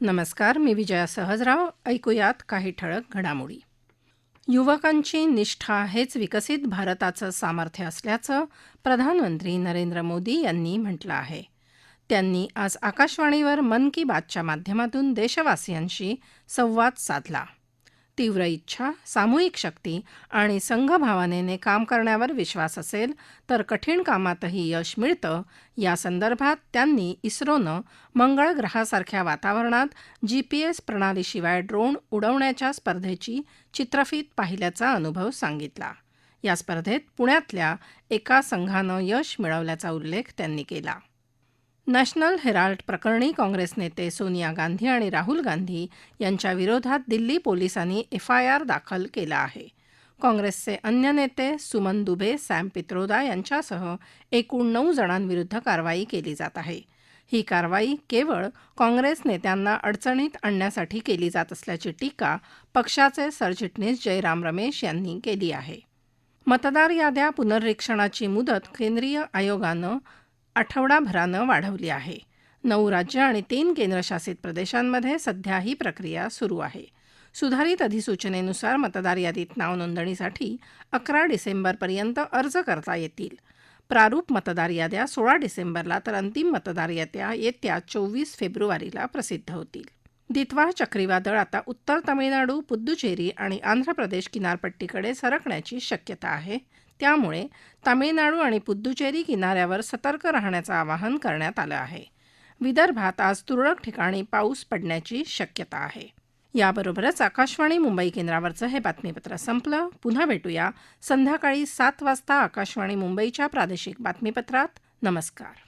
नमस्कार मी विजया सहजराव. ऐकूयात काही ठळक घडामोडी. युवकांची निष्ठा हेच विकसित भारताचं सामर्थ्य असल्याचं प्रधानमंत्री नरेंद्र मोदी यांनी म्हटलं आहे. त्यांनी आज आकाशवाणीवर मन की बातच्या माध्यमातून देशवासियांशी संवाद साधला. तीव्र इच्छा सामूहिक शक्ती आणि संघभावनेने काम करण्यावर विश्वास असेल तर कठीण कामातही यश मिळतं. या संदर्भात त्यांनी इस्रोनं मंगळ ग्रहासारख्या वातावरणात जी पी एस प्रणालीशिवाय ड्रोन उडवण्याच्या स्पर्धेची चित्रफीत पाहिल्याचा अनुभव सांगितला. या स्पर्धेत पुण्यातल्या एका संघानं यश मिळवल्याचा उल्लेख त्यांनी केला. नॅशनल हेराल्ड प्रकरणी काँग्रेस नेते सोनिया गांधी आणि राहुल गांधी यांच्या विरोधात दिल्ली पोलिसांनी एफआयआर दाखल केला आहे. काँग्रेसचे अन्य नेते सुमन दुबे सॅम पित्रोदा यांच्यासह एकूण नऊ जणांविरुद्ध कारवाई केली जात आहे. ही कारवाई केवळ काँग्रेस नेत्यांना अडचणीत आणण्यासाठी केली जात असल्याची टीका पक्षाचे सरचिटणीस जयराम रमेश यांनी केली आहे. मतदार याद्या पुनर्रीक्षणाची मुदत केंद्रीय आयोगानं आठवडाभरानं वाढवली आहे. नऊ राज्य आणि तीन केंद्रशासित प्रदेशांमध्ये सध्या ही प्रक्रिया सुरू आहे. सुधारित अधिसूचनेनुसार मतदार यादीत नाव नोंदणीसाठी अकरा डिसेंबरपर्यंत अर्ज करता येतील. प्रारूप मतदार याद्या सोळा डिसेंबरला तर अंतिम मतदार याद्या येत्या चोवीस फेब्रुवारीला प्रसिद्ध होतील. दितवाह चक्रीवादळ आता उत्तर तामिळनाडू पुद्दुचेरी आणि आंध्र प्रदेश किनारपट्टीकडे सरकण्याची शक्यता आहे. त्यामुळे तामिळनाडू आणि पुद्दुचेरी किनाऱ्यावर सतर्क राहण्याचं आवाहन करण्यात आलं आहे. विदर्भात आज तुरळक ठिकाणी पाऊस पडण्याची शक्यता आहे. याबरोबरच आकाशवाणी मुंबई केंद्रावरचं हे बातमीपत्र संपलं. पुन्हा भेटूया संध्याकाळी सात वाजता आकाशवाणी मुंबईच्या प्रादेशिक बातमीपत्रात. नमस्कार.